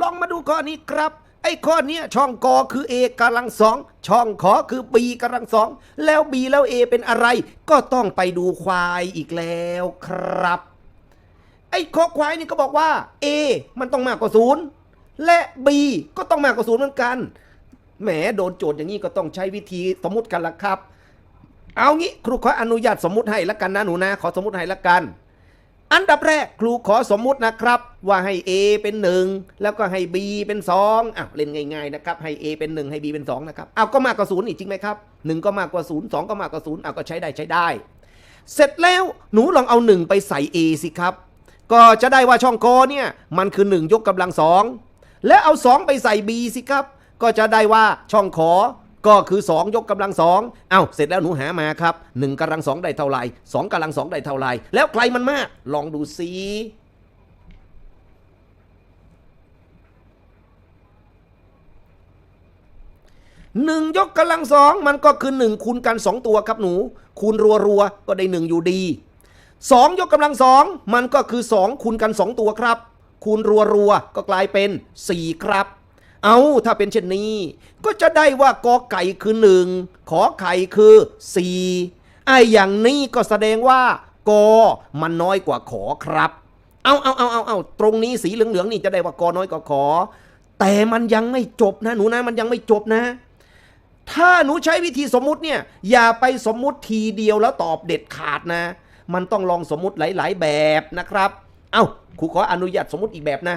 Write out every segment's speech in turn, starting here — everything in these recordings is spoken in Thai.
ลองมาดูข้อนี้ครับ ไอ้ข้อนี้ช่องกอคือ a กำลังสองช่องขอคือ b กำลังสองแล้ว b แล้ว a เป็นอะไร ก็ต้องไปดูควายอีกแล้วครับ ไอ้ข้อควายนี่ก็บอกว่า a มันต้องมากกว่าศูนย์และ b ก็ต้องมากกว่าศูนย์เหมือนกันแหมโดนโจทย์อย่างนี้ก็ต้องใช้วิธีสมมติกันละครับ เอางี้ครูขออนุญาตสมมติให้ละกันนะหนูนะ ขอสมมติให้ละกัน อันดับแรกครูขอสมมุตินะครับ ว่าให้ A เป็น 1 แล้วก็ให้ B เป็น2อ้าวเล่นง่ายๆนะครับให้ A เป็น 1 ให้ B เป็น2นะครับเอาก็มากกว่า0อีกจริงไหมครับ 1 ก็มากกว่า0 2 ก็มากกว่า0อ้าก็ใช้ได้ใช้ได้ เสร็จแล้วหนูลองเอา 1 ไปใส่ A สิครับ ก็จะได้ว่าช่องกอเนี่ยมันคือ 1 ยกกำลังสองและเอา 2 ไปใส่ B สิครับ ก็จะได้ว่าช่องขอ ก็คือ 2 ยกกำลังสองเอ้าเสร็จแล้วหนูหามาครับ1กำลังสองได้เท่าไหร่2กำลังสองได้เท่าไหร่แล้วใครมันมาก ลองดูซิหนึ่งยกกำลังสองมันก็คือหนึ่งคูณกันสองตัวครับหนู คูณรัวรัวๆก็ได้หนึ่งอยู่ดีสองยกกำลังสองมันก็คือสองคูณกันสองตัวครับ คูณรัวรัวๆก็กลายเป็นสี่ครับ เอาถ้าเป็นเช่นนี้ ก็จะได้ว่ากอไก่คือหนึ่งขอไข่คือสี่ไอ้อย่างนี้ก็แสดงว่ากอมันน้อยกว่าขอครับ เอาเอาเอาเอาเอาตรงนี้สีเหลืองๆนี่จะได้ว่ากอน้อยกว่าขอ แต่มันยังไม่จบนะหนูนะมันยังไม่จบนะ ถ้าหนูใช้วิธีสมมุติเนี่ย อย่าไปสมมุติทีเดียวแล้วตอบเด็ดขาดนะ มันต้องลองสมมุติหลาย ๆ แบบนะครับ เอา้าครูขออนุญาตสมมุติอีกแบบนะ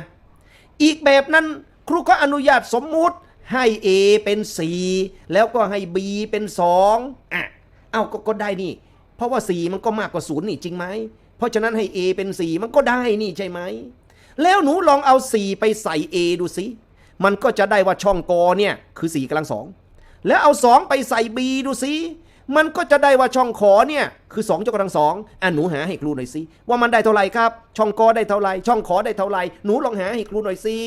อีกแบบนั้น ครูก็อนุญาตสมมุติให้ A เป็น 4 แล้วก็ให้ B เป็น2อะเอ้าก็ก็ได้นี่ เพราะว่า 4 มันก็มากกว่า0นี่จริงไหม เพราะฉะนั้นให้ A เป็น 4 มันก็ได้นี่ใช่ไหม แล้วหนูลองเอา 4 ไปใส่ A ดูสิ มันก็จะได้ว่าช่องกอเนี่ยคือ 4กำลังสองแล้วเอา 2 ไปใส่ B ดูสิมันก็จะได้ว่าช่องขอเนี่ยคือ2ยกกำลังสองอะหนูหาให้ครูหน่อยสิว่ามันได้เท่าไหร่ครับ ช่องกอได้เท่าไหร่ช่องขอได้เท่าไหร่หนูลองหาให้ครูหน่อยสิ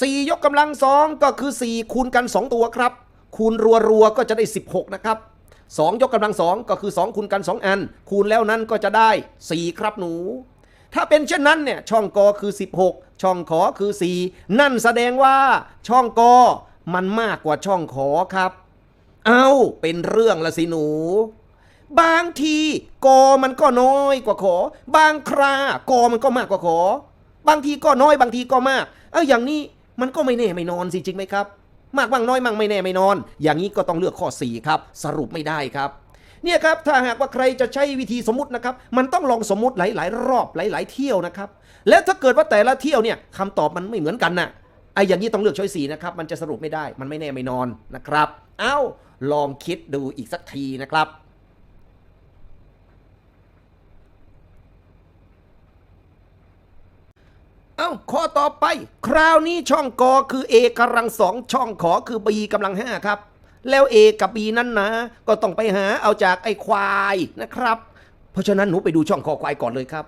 สี่ยกกำลังสองก็คือ 4 คูณกัน 2 ตัวครับ คูณรัวๆก็จะได้ 16 นะครับ 2 ยกกำลังสองก็คือ 2 คูณกัน 2 อัน คูณแล้วนั้นก็จะได้ 4 ครับหนู ถ้าเป็นเช่นนั้นเนี่ยช่องกอคือ 16 ช่องขอคือ 4 นั่นแสดงว่าช่องกอมันมากกว่าช่องขอครับ เอาเป็นเรื่องละสิหนูบางทีกอมันก็น้อยกว่าขอ บางครากอมันก็มากกว่าขอ บางทีก็น้อยบางทีก็มาก เอออย่างนี้ มันก็ไม่แน่ไม่นอนสิจริงไหมครับ มากบ้างน้อยบ้างไม่แน่ไม่นอน อย่างนี้ก็ต้องเลือกข้อ 4 ครับ สรุปไม่ได้ครับเนี่ยครับถ้าหากว่าใครจะใช้วิธีสมมตินะครับ มันต้องลองสมมติหลาย ๆ รอบหลาย ๆ เที่ยวนะครับ แล้วถ้าเกิดว่าแต่ละเที่ยวเนี่ยคำตอบมันไม่เหมือนกันนะไอ้อย่างนี้ต้องเลือกช้อยสีนะครับ มันจะสรุปไม่ได้ มันไม่แน่ไม่นอนนะครับ เอ้าลองคิดดูอีกสักทีนะครับ เอ้าข้อต่อไป คราวนี้ช่องกอคือ A กำลังสองช่องขอคือ B กำลังห้าครับ แล้ว A กับ B นั้นนะ ก็ต้องไปหาเอาจากไอ้ควายนะครับ เพราะฉะนั้นหนูไปดูช่องคอควายก่อนเลยครับ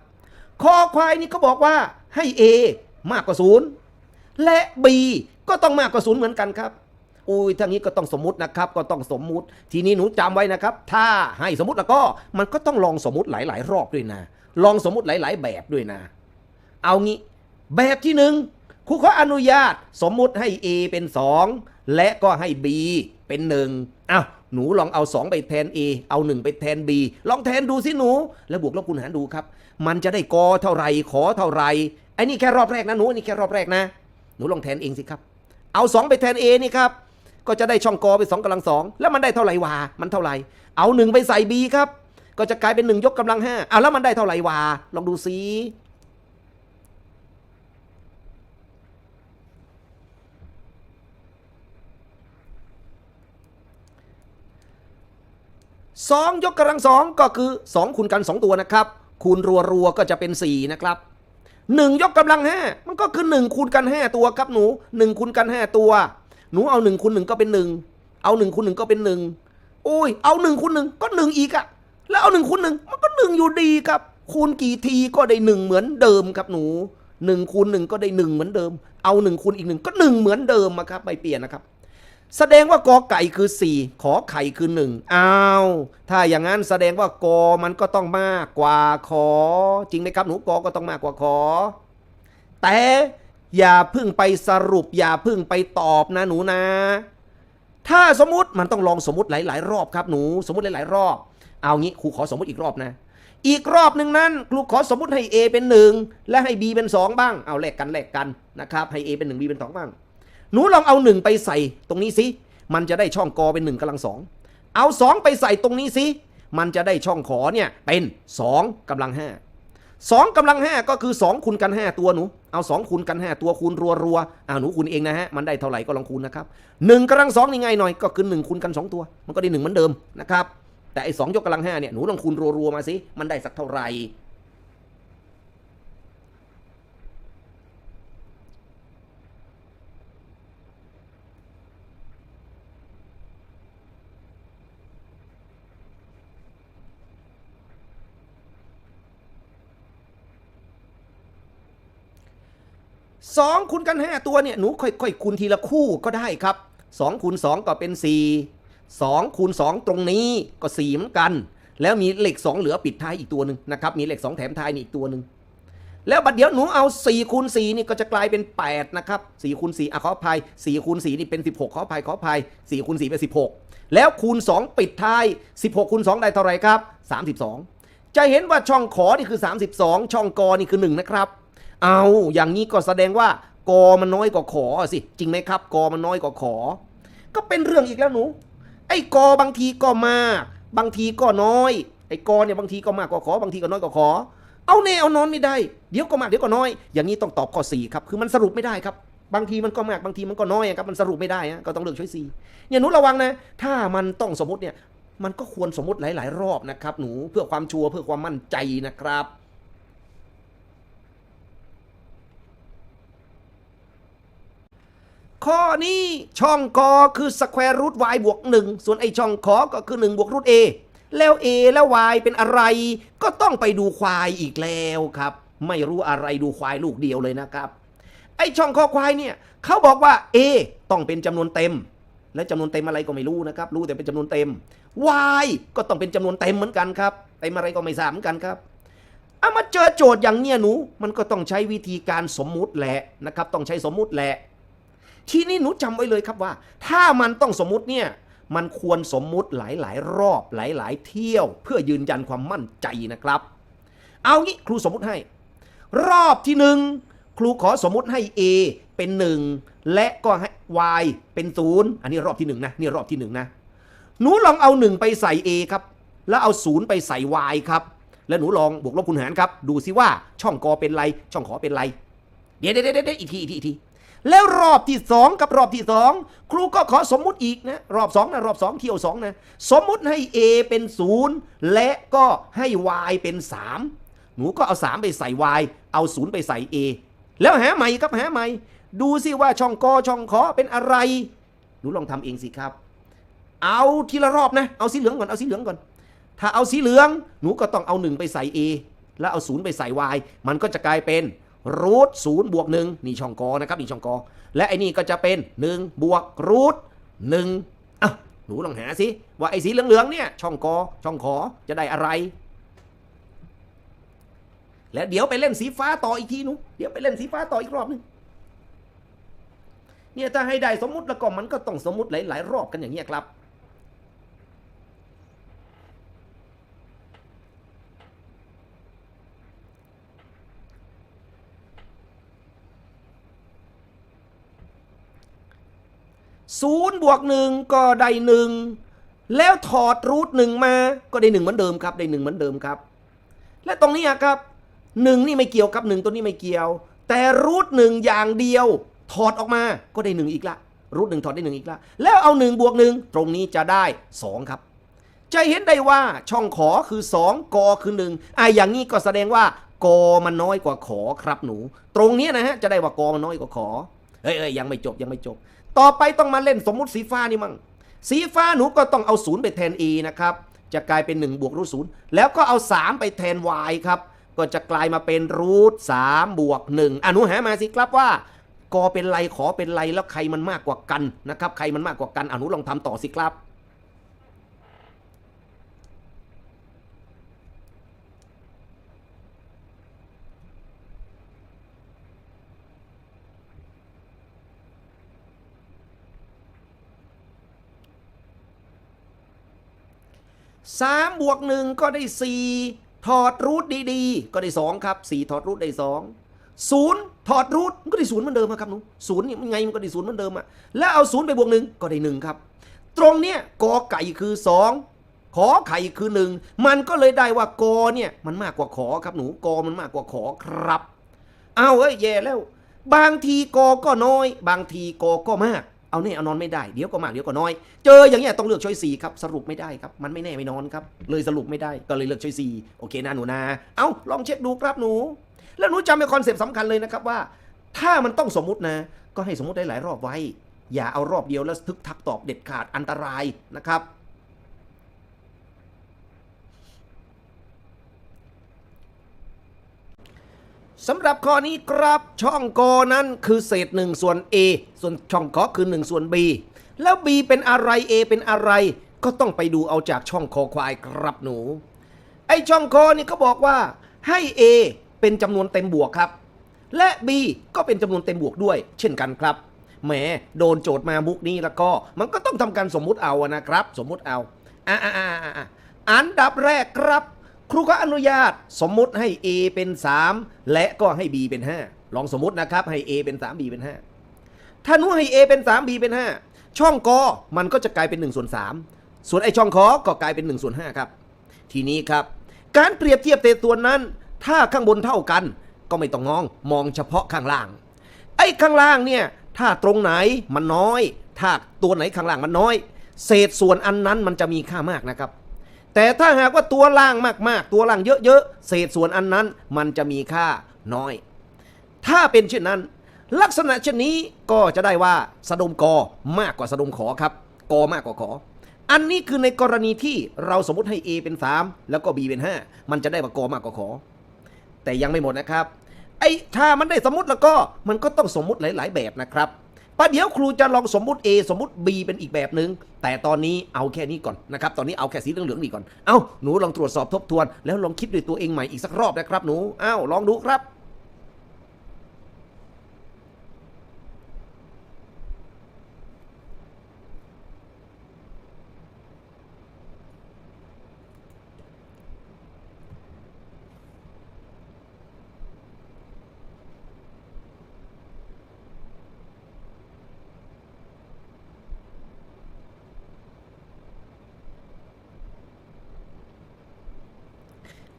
คอควายนี่ก็บอกว่าให้ A มากกว่าศูนย์และ B ก็ต้องมากกว่าศูนย์เหมือนกันครับอุ้ยทางนี้ก็ต้องสมมุตินะครับ ก็ต้องสมมุติ ทีนี้หนูจำไว้นะครับ ถ้าให้สมมติแล้วก็มันก็ต้องลองสมมติหลาย ๆ รอบด้วยนะ ลองสมมติหลาย ๆ แบบด้วยนะ เอางี้ แบบที่หนึ่งครูขออนุญาตสมมุติให้ A เป็น 2 และก็ให้ B เป็น1อ้าวหนูลองเอา 2 ไปแทน A เอา 1 ไปแทน B ลองแทนดูสิหนู แล้วบวกลบคูณหารดูครับ มันจะได้กอเท่าไรขอเท่าไรไอ้นี่แค่รอบแรกนะหนูอันนี่แค่รอบแรกนะ หนูลองแทนเองสิครับ เอา 2 ไปแทน A นี่ครับ ก็จะได้ช่องกอไป2กำลังสองแล้วมันได้เท่าไหร่วา มันเท่าไหร่ เอา 1 ไปใส่ B ครับ ก็จะกลายเป็น 1 ยกกำลัง5เอาแล้วมันได้เท่าไหร่วา ลองดูซิ สองยกกำลังสองก็คือ 2 คูณกัน 2 ตัวนะครับ คูณรัวๆก็จะเป็น 4 นะครับ 1 ยกกำลัง 5 มันก็คือ 1 คูณกัน 5 ตัวครับหนู 1 คูณกัน 5 ตัว หนูเอา 1คูณ1ก็เป็น 1 เอา 1คูณ1ก็เป็น 1 โอ้ย เอา 1คูณ1ก็ 1 อีกอะแล้วเอา 1คูณ1มันก็ 1 อยู่ดีครับ คูณกี่ทีก็ได้ 1 เหมือนเดิมครับหนู1คูณ1ก็ได้ 1 เหมือนเดิม เอา 1คูณอีก1ก็ 1 เหมือนเดิมอะครับไม่เปลี่ยนนะครับ แสดงว่ากอไก่คือ 4 ขอไข่คือ1อ้าวถ้าอย่างนั้นแสดงว่ากอมันก็ต้องมากกว่าขอ จริงไหมครับหนูกอก็ต้องมากกว่าขอ แต่อย่าพึ่งไปสรุป อย่าพึ่งไปตอบนะหนูนะ ถ้าสมมติมันต้องลองสมมติหลาย ๆ รอบครับหนู สมมติหลาย ๆ รอบ เอางี้ครูขอสมมติอีกรอบนะ อีกรอบหนึ่งนั้นครูขอสมมติให้ A เป็น 1 และให้ B เป็น 2 บ้าง เอาแลกกันแลกกันนะครับให้ A เป็น 1 B เป็น 2 บ้าง หนูลองเอา1ไปใส่ตรงนี้สิ มันจะได้ช่องกอเป็น1กำลังสอง เอา2ไปใส่ตรงนี้สิ มันจะได้ช่องขอเนี่ยเป็น2กำลัง5 2กำลัง5ก็คือ2คูณกัน5ตัวหนู เอา2คูณกัน5ตัวคูณรัวรัวอ่าหนูคูณเองนะฮะ มันได้เท่าไหร่ก็ลองคูณนะครับ1กำลัง2นี่ง่ายหน่อย ก็คือ1คูณกัน2ตัว มันก็ได้1เหมือนเดิมนะครับ แต่ไอ้สองยกกำลัง5เนี่ย หนูลองคูณรัวๆมาสิ มันได้สักเท่าไหร่ สองคูณกันห้าตัวเนี่ยหนูค่อยๆคูณทีละคู่ก็ได้ครับสองคูณสองก็เป็นสี่สองคูณสองตรงนี้ก็สี่เหมือนกัน แล้วมีเหลขสองเหลือปิดท้ายอีกตัวหนึ่งนะครับมีเหลขสองแถมท้ายนี่อีกตัวหนึ่งแล้วบัดเดี๋ยวหนูเอา4คูณ4นี่ก็จะกลายเป็น 8 นะครับ4คูณ4อะขออภัย4คูณ4นี่เป็น 16 ขออภัยขออภัย4คูณ4เป็น 16 แล้วคูณ 2 ปิดท้าย 16คูณ2ได้เท่าไหร่ครับ 32 จะเห็นว่าช่องขอนี่คือ 32 ช่องกอนี่คือ 1 นะครับ เอาอย่างนี้ก็แสดงว่ากอมันน้อยกว่าขอสิ จริงไหมครับกอมันน้อยกว่าขอ ก็เป็นเรื่องอีกแล้วหนู ไอ้กอบางทีก็มาก บางทีก็น้อย ไอ้กอเนี่ยบางทีก็มากกว่าขอบางทีก็น้อยกว่าขอ เอาแน่เอานอนไม่ได้ เดี๋ยวก็มากเดี๋ยวก็น้อย อย่างนี้ต้องตอบข้อ4ครับ คือมันสรุปไม่ได้ครับ บางทีมันก็มากบางทีมันก็น้อยครับ มันสรุปไม่ได้ก็ต้องเลือกช้อยซีเนี่ยหนูระวังนะ ถ้ามันต้องสมมติเนี่ย มันก็ควรสมมติหลาย ๆ รอบนะครับ หนู เพื่อความชัวร์เพื่อความมั่นใจนะครับ ข้อนี้ช่องกอคือสแควร์รูท y บวก 1 ส่วนไอช่องขอก็คือ 1 บวกรูท a แล้ว a แล้ว y เป็นอะไร ก็ต้องไปดูควายอีกแล้วครับ ไม่รู้อะไรดูควายลูกเดียวเลยนะครับ ไอช่องคอควายเนี่ยเขาบอกว่า a ต้องเป็นจำนวนเต็ม และจำนวนเต็มอะไรก็ไม่รู้นะครับ รู้แต่เป็นจำนวนเต็ม y ก็ต้องเป็นจำนวนเต็มเหมือนกันครับเต็มอะไรก็ไม่ทราบเหมือนกันครับเอามาเจอโจทย์อย่างเนี้ยหนู มันก็ต้องใช้วิธีการสมมุติแหละนะครับ ต้องใช้สมมุติแหละ ที่นี้หนูจำไว้เลยครับว่า ถ้ามันต้องสมมุติเนี่ยมันควรสมมุติหลายๆ รอบหลาย ๆ เที่ยว เพื่อยืนยันความมั่นใจนะครับ เอางี้ครูสมมุติให้ รอบที่หนึ่งครูขอสมมุติให้ a เป็น 1 และก็ให้ y เป็น 0 อันนี้รอบที่ 1 นะ นี่รอบที่ 1 นะ หนูลองเอา 1 ไปใส่ a ครับ แล้วเอา 0 ไปใส่ y ครับ แล้วหนูลองบวกลบคูณหารครับ ดูซิว่าช่องกอเป็นไร ช่องขอเป็นไร เดี๋ยวเดี๋ยวเดี๋ยวเดี๋ยวอีกทีอีกทีอีกที แล้วรอบที่2กับรอบที่2ครูก็ขอสมมุติอีกนะรอบ2นะรอบ2เที่ยว2นะสมมุติให้ a เป็น0และก็ให้ y เป็น3หนูก็เอา3ไปใส่ y เอา0ไปใส่ a แล้วหาใหม่ครับหาใหม่ดูซิว่าช่องกอช่องขอเป็นอะไรหนูลองทำเองสิครับ เอาทีละรอบนะ เอาสีเหลืองก่อน เอาสีเหลืองก่อน ถ้าเอาสีเหลือง หนูก็ต้องเอา1ไปใส่ a แล้วเอา0ไปใส่ y มันก็จะกลายเป็น รูทศูนย์บวกหนึ่งนี่ช่องกอนะครับนี่ช่องกอ และไอ้นี่ก็จะเป็น1บวกรูทหนึ่งอะหนูลองหาสิว่าไอ้สีเหลืองๆเนี่ยช่องกอช่องขอจะได้อะไร แล้วเดี๋ยวไปเล่นสีฟ้าต่ออีกทีหนูเดี๋ยวไปเล่นสีฟ้าต่ออีกรอบหนึงเนี่ยถ้าให้ได้สมมุติแล้วก็มันก็ต้องสมมุติหลายๆรอบกันอย่างเงี้ยครับ ศูนย์บวกหนึ่งก็ได้หนึ่งแล้วถอดรูทหนึ่งมาก็ได้หนึ่งเหมือนเดิมครับได้หนึ่งเหมือนเดิมครับ และตรงนี้ครับหนึ่งนี่ไม่เกี่ยวกับหนึ่งตัวนี้ไม่เกี่ยว แต่รูทหนึ่งอย่างเดียว ถอดออกมาก็ได้หนึ่งอีกละรูทหนึ่งถอดได้หนึ่งอีกละแล้วเอาหนึ่งบวกหนึ่งตรงนี้จะได้สองครับจะเห็นได้ว่าช่องขอคือ 2 กอคือ1อะอย่างนี้ก็แสดงว่ากอมันน้อยกว่าขอครับหนู ตรงนี้นะฮะจะได้ว่ากอมันน้อยกว่าขอ เอ้ยเอ้ยยังไม่จบยังไม่จบ ต่อไปต้องมาเล่นสมมุติสีฟ้านี่มั่งสีฟ้าหนูก็ต้องเอาศูนย์ไปแทน e นะครับ จะกลายเป็น 1 บวกรูทศูนย์แล้วก็เอา 3 ไปแทน y ครับ ก็จะกลายมาเป็นรูท3บวก1อะหนูหามาสิครับว่ากอเป็นไรขอเป็นไรแล้วใครมันมากกว่ากันนะครับ ใครมันมากกว่ากันอนุลองทำต่อสิครับ สามบวกหนึ่งก็ได้สี่ถอดรูทดีๆ ก็ได้สองครับสี่ถอดรูทได้สองศูนย์ถอดรูทมันก็ได้ศูนย์เหมือนเดิมครับหนูศูนย์นี่มันไงมันก็ได้ศูนย์เหมือนเดิมอะแล้วเอาศูนย์ไปบวกหนึ่งก็ได้หนึ่งครับ ตรงเนี้ยกอไก่คือสองขอไข่คือหนึ่งมันก็เลยได้ว่ากอเนี่ยมันมากกว่าขอครับหนูกอมันมากกว่าขอครับเอาเอ้ยแย่แล้ว บางทีกอก็น้อย บางทีกอก็มาก เอาแน่เอานอนไม่ได้เดี๋ยวก็มากเดี๋ยวก็น้อย เจออย่างเงี้ยต้องเลือกช้อยสี่ครับสรุปไม่ได้ครับมันไม่แน่ไม่นอนครับเลยสรุปไม่ได้ก็เลยเลือกช้อยสี่โอเคนะหนูนะเอาลองเช็คดูครับหนู แล้วหนูจำเป็นคอนเซปต์สำคัญเลยนะครับว่า ถ้ามันต้องสมมุตินะ ก็ให้สมมุติได้หลายรอบไว้ อย่าเอารอบเดียวแล้วทึกทักตอบเด็ดขาดอันตรายนะครับ สำหรับข้อนี้ครับช่องกอนั้นคือเศษ1ส่วน A ส่วนช่องกอคือ1ส่วน B แล้ว B เป็นอะไร A เป็นอะไร ก็ต้องไปดูเอาจากช่องคอควายครับหนู ไอช่องคอนี่เขาบอกว่า ให้ A เป็นจำนวนเต็มบวกครับ และ B ก็เป็นจำนวนเต็มบวกด้วย เช่นกันครับแหมโดนโจทย์มามุกนี้แล้วก็มันก็ต้องทำการสมมุติเอานะครับ สมมุติเอาอ่าอ่าอ่าอ่าอันดับแรกครับ ครูก็อนุญาตสมมุติให้ A เป็น 3 และก็ให้ B เป็น 5 ลองสมมตินะครับให้ A เป็น 3 B เป็น 5 ถ้านูให้ A เป็น 3 B เป็น 5 ช่องกอมันก็จะกลายเป็น1ส่วน3ส่วนไอช่องคอก็กลายเป็น1ส่วน5ครับทีนี้ครับ การเปรียบเทียบเศษส่วนนั้น ถ้าข้างบนเท่ากัน ก็ไม่ต้องมองมองเฉพาะข้างล่าง ไอ้ข้างล่างเนี่ยถ้าตรงไหนมันน้อย ถ้าตัวไหนข้างล่างมันน้อย เศษส่วนอันนั้นมันจะมีค่ามากนะครับ แต่ถ้าหากว่าตัวล่างมากๆ ตัวล่างเยอะๆ เศษส่วนอันนั้นมันจะมีค่าน้อย ถ้าเป็นเช่นนั้น ลักษณะเช่นนี้ก็จะได้ว่าสะดมกอมากกว่าสะดมขอครับ กอมากกว่าขอ อันนี้คือในกรณีที่เราสมมติให้ A เป็น 3 แล้วก็ B เป็น 5 มันจะได้ว่ากอมากกว่าขอ แต่ยังไม่หมดนะครับ ไอ้ถ้ามันได้สมมติแล้วก็มันก็ต้องสมมติหลาย ๆ แบบนะครับ ประเดี๋ยวครูจะลองสมมุติ A สมมุติ B เป็นอีกแบบหนึ่งแต่ตอนนี้เอาแค่นี้ก่อนนะครับ ตอนนี้เอาแค่สีเหลืองๆนี่ก่อน เอ้าหนูลองตรวจสอบทบทวน แล้วลองคิดด้วยตัวเองใหม่อีกสักรอบนะครับหนู เอ้าลองดูครับ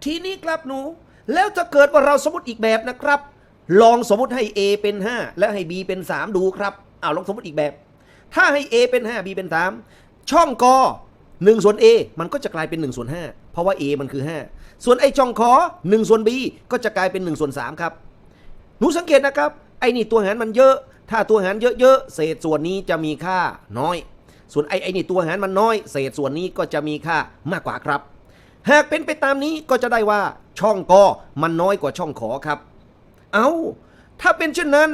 ทีนี้ครับหนู แล้วถ้าเกิดว่าเราสมมติอีกแบบนะครับ ลองสมมติให้ A เป็น 5 และให้ B เป็น 3 ดูครับอ้าวลองสมมติอีกแบบ ถ้าให้ A เป็น 5 B เป็น 3 ช่องกอ1ส่วน A มันก็จะกลายเป็น1ส่วน5เพราะว่า A มันคือ 5 ส่วนไอ้ช่องคอ1ส่วน B ก็จะกลายเป็น1ส่วน3ครับหนูสังเกตนะครับไอ้นี่ตัวหารมันเยอะ ถ้าตัวหารเยอะๆเศษส่วนนี้จะมีค่าน้อย ส่วนไอ้ไอ้นี่ตัวหารมันน้อย เศษส่วนนี้ก็จะมีค่ามากกว่าครับ หากเป็นไปตามนี้ก็จะได้ว่าช่องกอมันน้อยกว่าช่องขอครับ เอาถ้าเป็นเช่นนั้น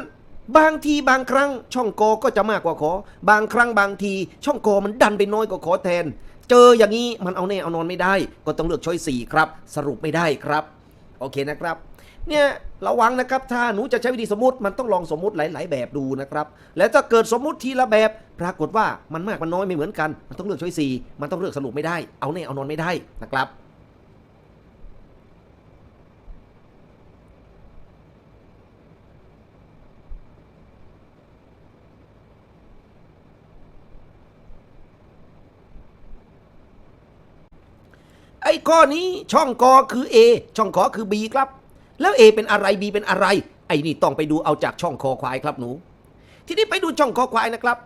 บางทีบางครั้งช่องกอก็จะมากกว่าขอ บางครั้งบางที ช่องกอมันดันไปน้อยกว่าขอแทน เจออย่างนี้มันเอาแน่เอานอนไม่ได้ ก็ต้องเลือกช้อยสี่ครับ สรุปไม่ได้ครับ โอเคนะครับ เนี่ยระวังนะครับถ้าหนูจะใช้วิธีสมมติมันต้องลองสมมติหลาย ๆ แบบดูนะครับแล้วถ้าเกิดสมมติทีละแบบ ปรากฏว่ามันมากมันน้อยไม่เหมือนกัน มันต้องเลือกช้อยสี่มันต้องเลือกสรุปไม่ได้ เอาแน่เอานอนไม่ได้นะครับไอ้ข้อนี้ช่องกอคือ A ช่องขอคือ B ครับ แล้ว A เป็นอะไร B เป็นอะไร ไอ้นี่ต้องไปดูเอาจากช่องคอควายครับหนู ทีนี้ไปดูช่องคอควายนะครับ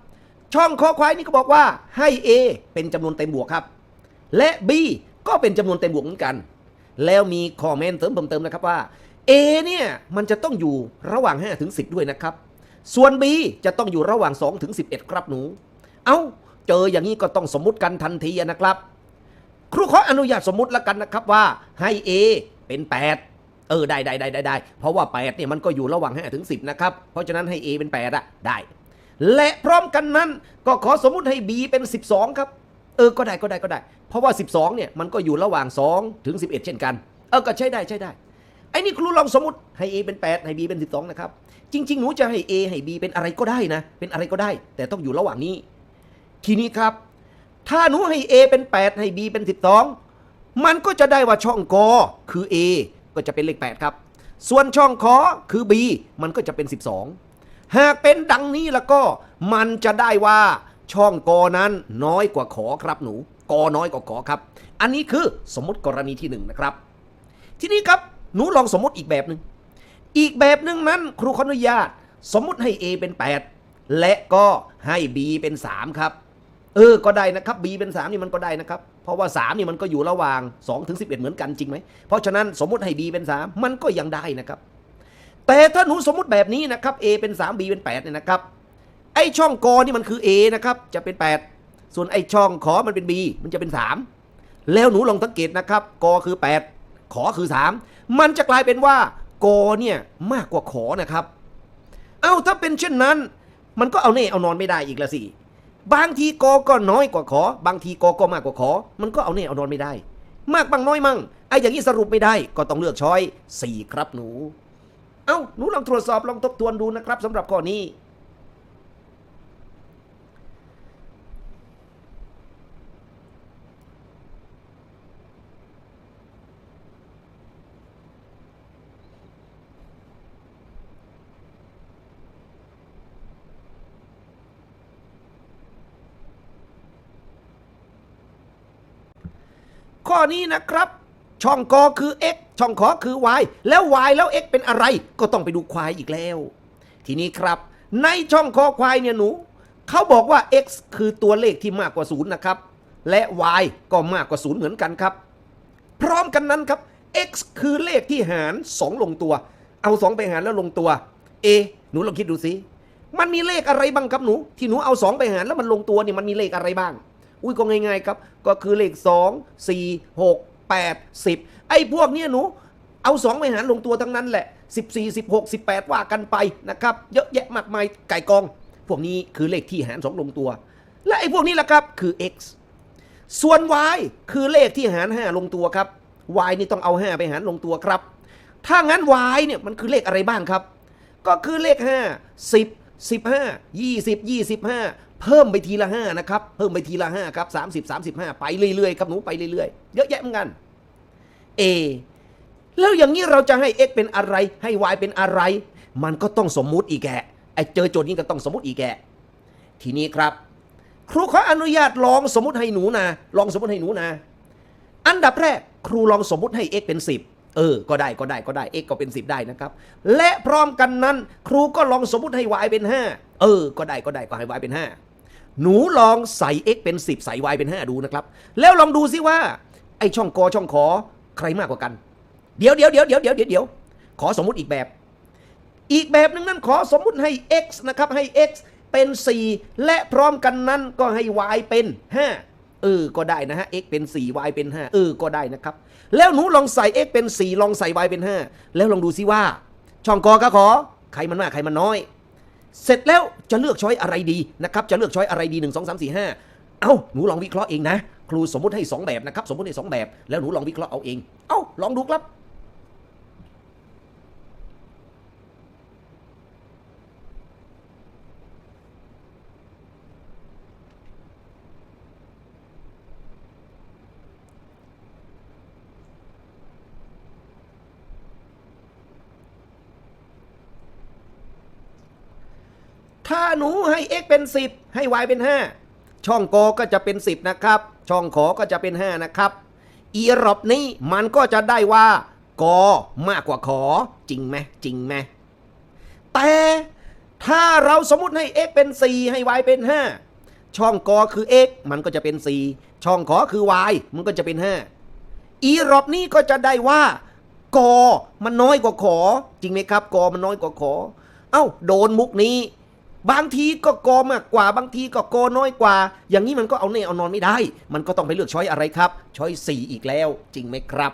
ช่องคอควายนี่ก็บอกว่าให้ A เป็นจำนวนเต็มบวกครับ และ B ก็เป็นจำนวนเต็มบวกเหมือนกัน แล้วมีคอมเมนต์เติมเพิ่มเติมนะครับว่า A เนี่ยมันจะต้องอยู่ระหว่าง5ถึง10 ด้วยนะครับ ส่วน B จะต้องอยู่ระหว่าง2ถึง11 ครับหนู เอา้าเจออย่างนี้ก็ต้องสมมุติกันทันทีนะครับ ครูขออนุญาตสมมุติแล้วกันนะครับว่าให้ A เป็น 8 เออได้ได้ได้ได้ได้เพราะว่า8เนี่ยมันก็อยู่ระหว่าง5ถึง10นะครับเพราะฉะนั้นให้ A เป็น8อะได้ และพร้อมกันนั้นก็ขอสมมุติให้ B เป็น 12 ครับ เออก็ได้ก็ได้ก็ได้ เพราะว่า 12เนี่ยมันก็อยู่ระหว่าง2ถึง11 เช่นกัน เออก็ใช้ได้ใช้ได้ไอ้นี่ครูลองสมมติให้ A เป็น 8 ให้ B เป็น 12 นะครับ จริง ๆ หนูจะให้ A ให้ B เป็นอะไรก็ได้นะ เป็นอะไรก็ได้ แต่ต้องอยู่ระหว่างนี้ ทีนี้ครับ ถ้าหนูให้ A เป็น 8 ให้ B เป็น 12 มันก็จะได้ว่าช่องกอคือ A ก็จะเป็นเลข 8 ครับ ส่วนช่องขอคือ B มันก็จะเป็น 12 หากเป็นดังนี้แล้วก็มันจะได้ว่าช่องกอนั้นน้อยกว่าขอครับหนู กอน้อยกว่าขอครับ อันนี้คือสมมติกรณีที่หนึ่งนะครับ ทีนี้ครับหนูลองสมมติอีกแบบหนึ่งอีกแบบหนึ่งนั้นครูขออนุญาต สมมติให้ A เป็น 8 และก็ให้ B เป็น 3 ครับ เออก็ได้นะครับ B เป็น 3 นี่มันก็ได้นะครับ ราะว่า 3 นี่มันก็อยู่ระหว่าง 2 ถึง 11 เหมือนกันจริงไหม เพราะฉะนั้นสมมติให้ B เป็น 3 มันก็ยังได้นะครับ แต่ถ้าหนูสมมติแบบนี้นะครับ A เป็น 3 B เป็น8เนี่ยนะครับ ไอช่องกอนี่มันคือ A นะครับ จะเป็น 8 ส่วนไอช่องขอมันเป็น B มันจะเป็น 3 แล้วหนูลองสังเกตนะครับ กอคือ 8 ขอคือ 3 มันจะกลายเป็นว่ากอเนี่ยมากกว่าขอนะครับ เอ้าถ้าเป็นเช่นนั้น มันก็เอาเน่เอานอนไม่ได้อีกละสิ บางทีกอก็น้อยกว่าขอ บางทีกอก็มากกว่าขอ มันก็เอาเน่เอานอนไม่ได้ มากบางน้อยมั่งไอ้อย่างนี้สรุปไม่ได้ก็ต้องเลือกช้อยสี่ครับหนู เอ้าหนูลองตรวจสอบลองทบทวนดูนะครับสำหรับข้อนี้ นี้นะครับ ช่องกอคือ x ช่องขอคือ y แล้ว y แล้ว x เป็นอะไร ก็ต้องไปดูควายอีกแล้ว ทีนี้ครับ ในช่องคอควายเนี่ยหนูเขาบอกว่า x คือตัวเลขที่มากกว่า0นะครับ และ y ก็มากกว่า0เหมือนกันครับ พร้อมกันนั้นครับ x คือเลขที่หาร 2 ลงตัว เอา 2 ไปหารแล้วลงตัว a หนูลองคิดดูสิมันมีเลขอะไรบ้างครับหนู ที่หนูเอา 2 ไปหารแล้วมันลงตัวเนี่ยมันมีเลขอะไรบ้าง อุ้ยก็ง่ายๆครับ ก็คือเลข 2 4 6 8 10 ไอ้พวกเนี้ยหนูเอา2ไปหารลงตัวทั้งนั้นแหละ 14 16 18 ว่ากันไปนะครับ เยอะแยะมากมายไก่กอง พวกนี้คือเลขที่หาร 2 ลงตัว และไอ้พวกนี้ล่ะครับคือ x ส่วน y คือเลขที่หาร 5 ลงตัวครับ y นี่ต้องเอา 5 ไปหารลงตัวครับ ถ้างั้น y เนี่ยมันคือเลขอะไรบ้างครับ ก็คือเลข 5 10 15 20 25 เพิ่มไปทีละ5นะครับเพิ่มไปทีละ5ครับ30 35ไปเรื่อยๆครับหนูไปเรื่อยๆ เยอะแยะเหมือนกัน A แล้วอย่างนี้เราจะให้ x เป็นอะไรให้ y เป็นอะไร มันก็ต้องสมมุติอีกแกไอ้เจอโจทย์นี้ก็ต้องสมมติอีกแกทีนี้ครับ ครูขออนุญาตลองสมมติให้หนูนะลองสมมติให้หนูนะ อันดับแรกครูลองสมมติให้ x เป็น 10 เออ ก็ได้ก็ได้ก็ได้ x ก็เป็น 10 ได้นะครับ และพร้อมกันนั้น ครูก็ลองสมมติให้ y เป็น 5 เออ ก็ได้ก็ได้ก็ให้ y เป็น 5 หนูลองใส่ x เป็น 10 ใส่ y เป็น 5 ดูนะครับ แล้วลองดูซิว่า ไอช่องกอช่องขอใครมากกว่ากัน เดี๋ยวเดี๋ยวเดี๋ยวเดี๋ยวเดี๋ยวเดี๋ยวขอสมมุติอีกแบบ อีกแบบหนึ่งนั้นขอสมมุติให้ x นะครับให้ x เป็น 4 และพร้อมกันนั้นก็ให้ y เป็น 5 เออ ก็ได้นะฮะ x เป็น 4 y เป็น 5 เออ ก็ได้นะครับ แล้วหนูลองใส่ x เป็น 4 ลองใส่ y เป็น 5 แล้วลองดูซิว่า ช่องกอกับขอ ใครมันมากใครมันน้อย เสร็จแล้ว จะเลือกช้อยอะไรดีนะครับจะเลือกช้อยอะไรดี 1 2 3 4 5 เอ้าหนูลองวิเคราะห์เองนะ ครูสมมติให้ 2 แบบนะครับสมมติให้ 2 แบบแล้วหนูลองวิเคราะห์เอาเอง เอ้าลองดูครับ หนูให้ x เป็น 10 ให้ y เป็น 5 ช่องกอก็จะเป็น 10 นะครับ ช่องขอก็จะเป็น 5 นะครับอีรอบนี้มันก็จะได้ว่ากอมากกว่าขอจริงไหมจริงไหมแต่ถ้าเราสมมติให้ x เป็น 4 ให้ y เป็น 5 ช่องกอคือ x มันก็จะเป็น 4 ช่องขอคือ y มันก็จะเป็น 5 อีรอบนี้ก็จะได้ว่ากอมันน้อยกว่าขอ จริงไหมครับ กอมันน้อยกว่าขอ เอ้า โดนมุกนี้ บางทีก็กอมากกว่าบางทีก็กอน้อยกว่า อย่างนี้มันก็เอาเน่เอานอนไม่ได้ มันก็ต้องไปเลือกช้อยอะไรครับช้อยสี่อีกแล้ว จริงไหมครับ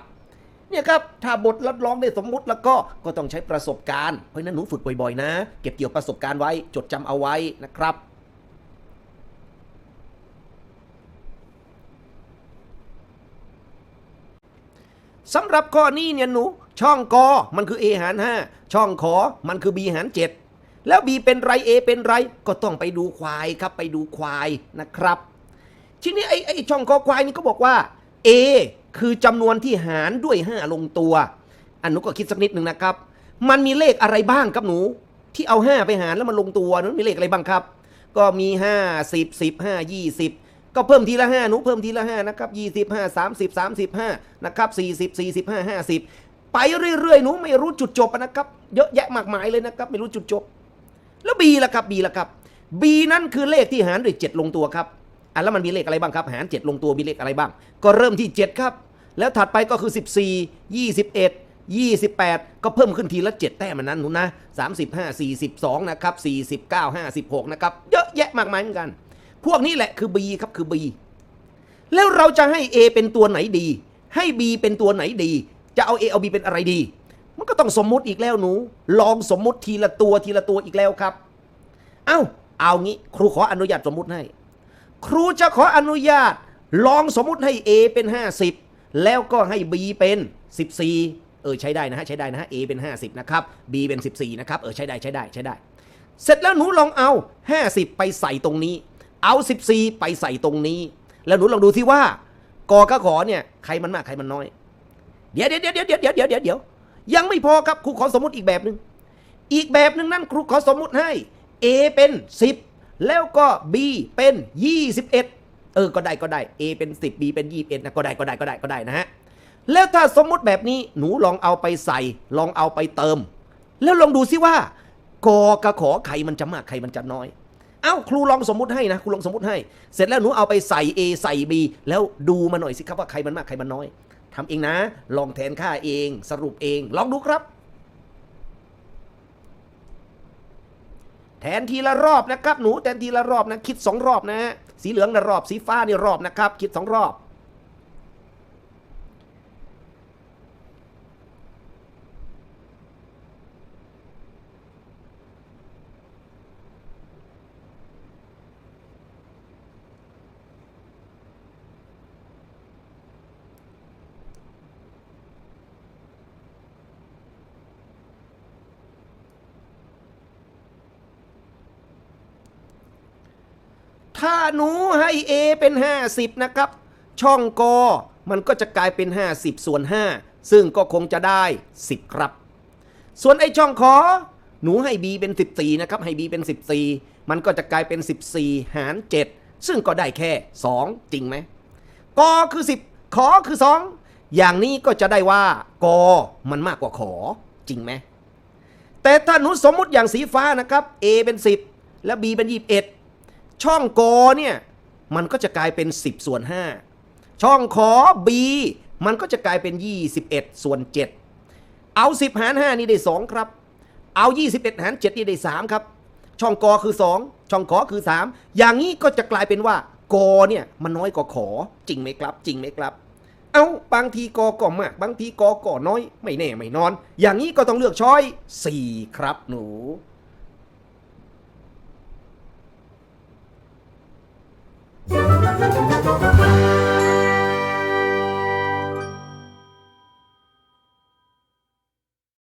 เนี่ยครับถ้าบทรับรองได้สมมุติแล้วก็ก็ต้องใช้ประสบการณ์เพราะนั้นหนูฝึกบ่อยๆนะ เก็บเกี่ยวประสบการณ์ไว้จดจำเอาไว้นะครับสำหรับข้อนี้เนี่ยหนู ช่องกอมันคือ a หาร 5 ช่องขอมันคือ b หาร 7 แล้ว b เป็นไร a เป็นไรก็ต้องไปดูควายครับไปดูควายนะครับ ทีนี้ไอ้ไอ้ช่องคอควายนี่ก็บอกว่า A คือจำนวนที่หารด้วย 5 ลงตัว อันนูก็คิดสักนิดหนึ่งนะครับ มันมีเลขอะไรบ้างครับหนู ที่เอา 5 ไปหารแล้วมันลงตัวนั้นมีเลขอะไรบ้างครับ ก็มี 5 10 15 20 ก็เพิ่มทีละ 5 หนูเพิ่มทีละ 5 นะครับ 25 30 35 นะครับ 40 45 50 ไปเรื่อยๆ หนูไม่รู้จุดจบอะนะครับ เยอะแยะมากมายเลยนะครับ ไม่รู้จุดจบ แล้ว B ล่ะครับ B ล่ะครับ B นั่นคือเลขที่หารด้วย7ลงตัวครับอะแล้วมันมีเลขอะไรบ้างครับหาร 7 ลงตัวมีเลขอะไรบ้าง ก็เริ่มที่ 7 ครับ แล้วถัดไปก็คือ 14 21 28 ก็เพิ่มขึ้นทีละ 7 แต้มมันนั้นหนูนะ35 42 นะครับ 49 56 นะครับ เยอะแยะมากมายเหมือนกัน พวกนี้แหละคือ B ครับคือ B แล้วเราจะให้ A เป็นตัวไหนดี ให้ B เป็นตัวไหนดี จะเอา A เอา B เป็นอะไรดี มันก็ต้องสมมุติอีกแล้วหนู ลองสมมุติทีละตัวทีละตัวอีกแล้วครับ เอ้า เอางี้ครูขออนุญาตสมมุติให้ ครูจะขออนุญาต ลองสมมุติให้ A เป็น 50 แล้วก็ให้ B เป็น 14 เออใช้ได้นะฮะใช้ได้นะฮะ A เป็น 50 นะครับ B เป็น 14 นะครับ เออใช้ได้ใช้ได้ใช้ได้ เสร็จแล้วหนูลองเอา 50 ไปใส่ตรงนี้ เอา 14 ไปใส่ตรงนี้ แล้วหนูลองดูที่ว่ากอกขอเนี่ยใครมันมากใครมันน้อย เดี๋ยวเดี๋ยวเดี๋ยวเดี๋ยวเดี๋ยวเดี๋ยวเดี๋ยว ยังไม่พอครับครูขอสมมติอีกแบบหนึ่งอีกแบบหนึ่งนั่นครูขอสมมติให้ A เป็น 10 แล้วก็ B เป็น 21 เออก็ได้ก็ได้ A เป็น 10 B เป็น21นะก็ได้ก็ได้ก็ได้ก็ได้นะฮะแล้วถ้าสมมุติแบบนี้หนูลองเอาไปใส่ ลองเอาไปเติม แล้วลองดูซิว่ากอกับขอใครมันจะมากใครมันจะน้อย เอ้าครูลองสมมุติให้นะครูลองสมมุติให้ เสร็จแล้วหนูเอาไปใส่ A ใส่ B แล้วดูมาหน่อยสิครับว่าใครมันมากใครมันน้อย ทำเองนะ ลองแทนค่าเอง สรุปเอง ลองดูครับ แทนทีละรอบนะครับ หนูแทนทีละรอบนะ คิดสองรอบนะฮะสีเหลืองนะรอบ สีฟ้านี่รอบนะครับ คิดสองรอบ ถ้าหนูให้ A เป็น 50 นะครับ ช่องกอมันก็จะกลายเป็น 50 ส่วน 5 ซึ่งก็คงจะได้ 10 ครับ ส่วนไอ้ช่องขอ หนูให้ B เป็น 14 นะครับ ให้ B เป็น 14 มันก็จะกลายเป็น 14 หาร 7 ซึ่งก็ได้แค่ 2 จริงไหมกอคือ 10 ขอคือ 2 อย่างนี้ก็จะได้ว่ากอมันมากกว่าขอจริงไหมแต่ถ้าหนูสมมุติอย่างสีฟ้านะครับ A เป็น 10 และ B เป็น 21 ช่องกอเนี่ยมันก็จะกลายเป็น 10 ส่วน 5 ช่องขอ B มันก็จะกลายเป็น 21 ส่วน 7 เอา 10 หาร 5 นี่ได้ 2 ครับ เอา 21 หาร 7 นี่ได้ 3 ครับ ช่องกอคือ 2 ช่องขอคือ 3 อย่างนี้ก็จะกลายเป็นว่ากอเนี่ยมันน้อยกว่าขอจริงไหมครับ จริงไหมครับ เอาบางทีกอก็มาก บางทีกอก็น้อย ไม่แน่ไม่นอน อย่างนี้ก็ต้องเลือกช้อย 4 ครับหนู